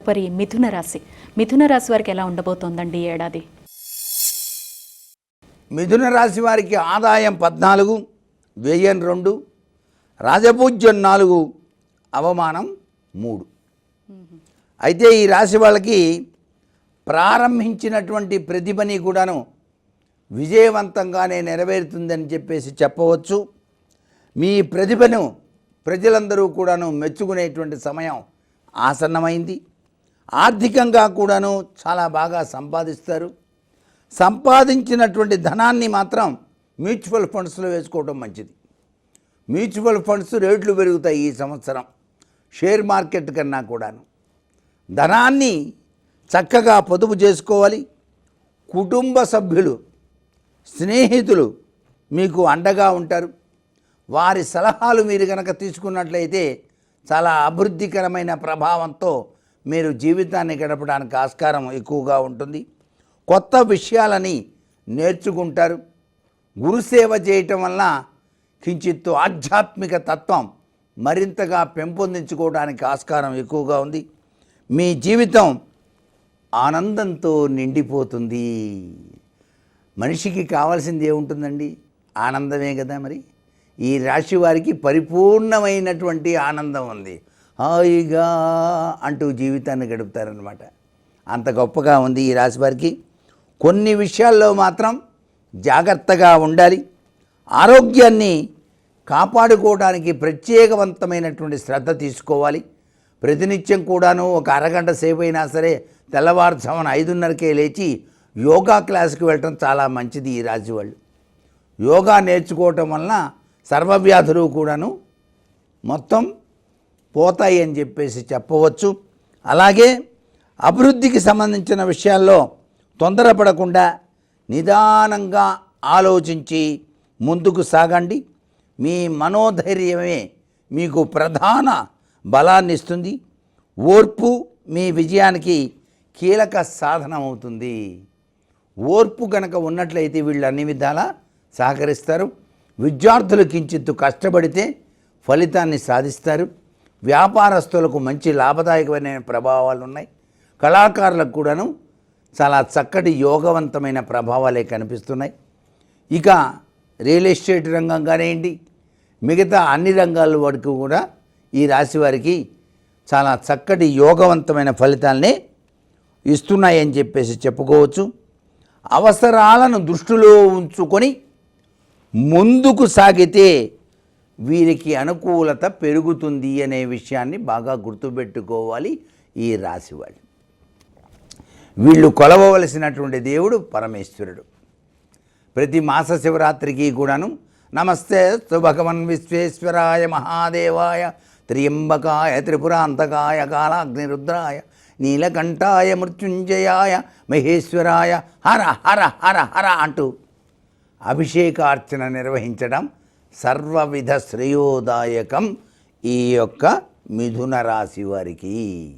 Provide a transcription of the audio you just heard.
తదుపరి మిథున రాశి. మిథున రాశి వారికి ఎలా ఉండబోతోందండి ఈ ఏడాది? మిథున రాశి వారికి ఆదాయం పద్నాలుగు వ్యయం రెండు రాజపూజ్యం నాలుగు అవమానం మూడు. అయితే ఈ రాశి వాళ్ళకి ప్రారంభించినటువంటి ప్రతిభని కూడాను విజయవంతంగానే నెరవేరుతుందని చెప్పేసి చెప్పవచ్చు. మీ ప్రతిభను ప్రజలందరూ కూడాను మెచ్చుకునేటువంటి సమయం ఆసన్నమైంది. ఆర్థికంగా కూడాను చాలా బాగా సంపాదిస్తారు. సంపాదించినటువంటి ధనాన్ని మాత్రం మ్యూచువల్ ఫండ్స్లో వేసుకోవడం మంచిది. మ్యూచువల్ ఫండ్స్ రేట్లు పెరుగుతాయి ఈ సంవత్సరం షేర్ మార్కెట్ కన్నా కూడాను. ధనాన్ని చక్కగా పొదుపు చేసుకోవాలి. కుటుంబ సభ్యులు స్నేహితులు మీకు అండగా ఉంటారు. వారి సలహాలు మీరు కనుక తీసుకున్నట్లయితే చాలా అభివృద్ధికరమైన ప్రభావంతో మీరు జీవితాన్ని గడపడానికి ఆస్కారం ఎక్కువగా ఉంటుంది. కొత్త విషయాలని నేర్చుకుంటారు. గురుసేవ చేయటం వలన కించిత్తు ఆధ్యాత్మిక తత్వం మరింతగా పెంపొందించుకోవడానికి ఆస్కారం ఎక్కువగా ఉంది. మీ జీవితం ఆనందంతో నిండిపోతుంది. మనిషికి కావాల్సింది ఏముంటుందండి? ఆనందమే కదా మరి? ఈ రాశి వారికి పరిపూర్ణమైనటువంటి ఆనందం ఉంది. హాయిగా అంటూ జీవితాన్ని గడుపుతారనమాట అంత గొప్పగా ఉంది ఈ రాశి వారికి. కొన్ని విషయాల్లో మాత్రం జాగ్రత్తగా ఉండాలి. ఆరోగ్యాన్ని కాపాడుకోవడానికి ప్రత్యేకవంతమైనటువంటి శ్రద్ధ తీసుకోవాలి. ప్రతినిత్యం కూడాను ఒక అరగంట సేపు అయినా సరే తెల్లవారుజామున ఐదున్నరకే లేచి యోగా క్లాస్కి వెళ్ళటం చాలా మంచిది ఈ రాశి వాళ్ళు. యోగా నేర్చుకోవటం వలన సర్వవ్యాధులు కూడాను మొత్తం పోతాయి అని చెప్పేసి చెప్పవచ్చు. అలాగే అభివృద్ధికి సంబంధించిన విషయాల్లో తొందరపడకుండా నిదానంగా ఆలోచించి ముందుకు సాగండి. మీ మనోధైర్యమే మీకు ప్రధాన బలాన్ని ఇస్తుంది. ఓర్పు మీ విజయానికి కీలక సాధనం అవుతుంది ఓర్పు కనుక ఉన్నట్లయితే వీళ్ళు అన్ని విధాలా సహకరిస్తారు. విద్యార్థులు కించిత్తు కష్టపడితే ఫలితాన్ని సాధిస్తారు. వ్యాపారస్తులకు మంచి లాభదాయకమైన ప్రభావాలు ఉన్నాయి. కళాకారులకు కూడాను చాలా చక్కటి యోగవంతమైన ప్రభావాలే కనిపిస్తున్నాయి. ఇక రియల్ ఎస్టేట్ రంగం కానివ్వండి మిగతా అన్ని రంగాల వరకు కూడా ఈ రాశి వారికి చాలా చక్కటి యోగవంతమైన ఫలితాలని ఇస్తున్నాయని చెప్పేసి చెప్పుకోవచ్చు. అవసరాలను దృష్టిలో ఉంచుకొని ముందుకు సాగితే వీరికి అనుకూలత పెరుగుతుంది అనే విషయాన్ని బాగా గుర్తుపెట్టుకోవాలి ఈ రాశి వాళ్ళు. వీళ్ళు కొలవవలసినటువంటి దేవుడు పరమేశ్వరుడు. ప్రతి మాస శివరాత్రికి కూడాను నమస్తే భగవన్ విశ్వేశ్వరాయ మహాదేవాయ త్రియంబకాయ త్రిపురాంతకాయ కాలాగ్నిరుద్రాయ నీలకంఠాయ మృత్యుంజయాయ మహేశ్వరాయ హర హర హర హర అంటూ అభిషేకార్చన నిర్వహించడం సర్వవిధ శ్రేయోదాయకం ఈ యొక్క మిథున రాశి వారికి.